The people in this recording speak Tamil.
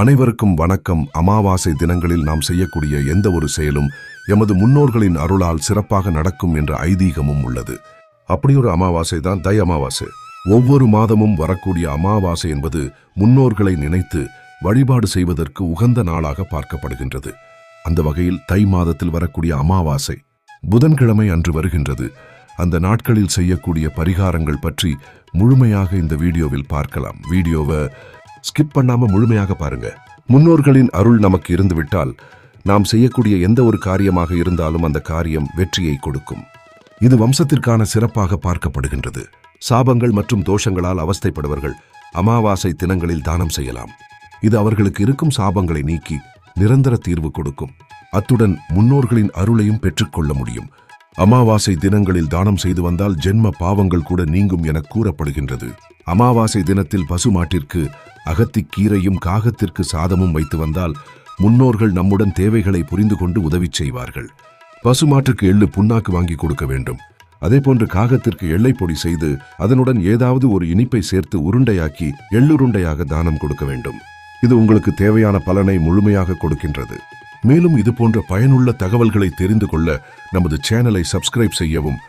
அனைவருக்கும் வணக்கம். அமாவாசை தினங்களில் நாம் செய்யக்கூடிய எந்த ஒரு செயலும் எமது முன்னோர்களின் அருளால் சிறப்பாக நடக்கும் என்ற ஐதீகமும் உள்ளது. அப்படி ஒரு அமாவாசை தான் தை அமாவாசை. ஒவ்வொரு மாதமும் வரக்கூடிய அமாவாசை என்பது முன்னோர்களை நினைத்து வழிபாடு செய்வதற்கு உகந்த நாளாக பார்க்கப்படுகின்றது. அந்த வகையில் தை மாதத்தில் வரக்கூடிய அமாவாசை புதன்கிழமை அன்று வருகின்றது. அந்த நாட்களில் செய்யக்கூடிய பரிகாரங்கள் பற்றி முழுமையாக இந்த வீடியோவில் பார்க்கலாம். வீடியோவை ஸ்கிப் பண்ணாம முழுமையாக பாருங்க. முன்னோர்களின் அருள் நமக்கு இருந்துவிட்டால் நாம் செய்யக்கூடிய எந்த ஒரு காரியமாக இருந்தாலும் அந்த காரியம் வெற்றியை கொடுக்கும். இது வம்சத்திற்கான சிறப்பாக பார்க்கப்படுகின்றது. சாபங்கள் மற்றும் தோஷங்களால் அவஸ்தைப்படுவர்கள் அமாவாசை தினங்களில் தானம் செய்யலாம். இது அவர்களுக்கு இருக்கும் சாபங்களை நீக்கி நிரந்தர தீர்வு கொடுக்கும். அத்துடன் முன்னோர்களின் அருளையும் பெற்றுக்கொள்ள முடியும். அமாவாசை தினங்களில் தானம் செய்து வந்தால் ஜென்ம பாவங்கள் கூட நீங்கும் என கூறப்படுகின்றது. அமாவாசை தினத்தில் பசுமாட்டிற்கு அகத்திக் கீரையும் காகத்திற்கு சாதமும் வைத்து வந்தால் முன்னோர்கள் நம்முடன் தேவைகளை புரிந்து கொண்டு உதவி செய்வார்கள். பசுமாட்டுக்கு எள்ளு புண்ணாக்கு வாங்கி கொடுக்க வேண்டும். அதே போன்று காகத்திற்கு எள்ளை பொடி செய்து அதனுடன் ஏதாவது ஒரு இனிப்பை சேர்த்து உருண்டையாக்கி எள்ளுருண்டையாக தானம் கொடுக்க வேண்டும். இது உங்களுக்கு தேவையான பலனை முழுமையாக கொடுக்கின்றது. மேலும் இது போன்ற பயனுள்ள தகவல்களை தெரிந்து கொள்ள நமது சேனலை சப்ஸ்கிரைப் செய்யவும்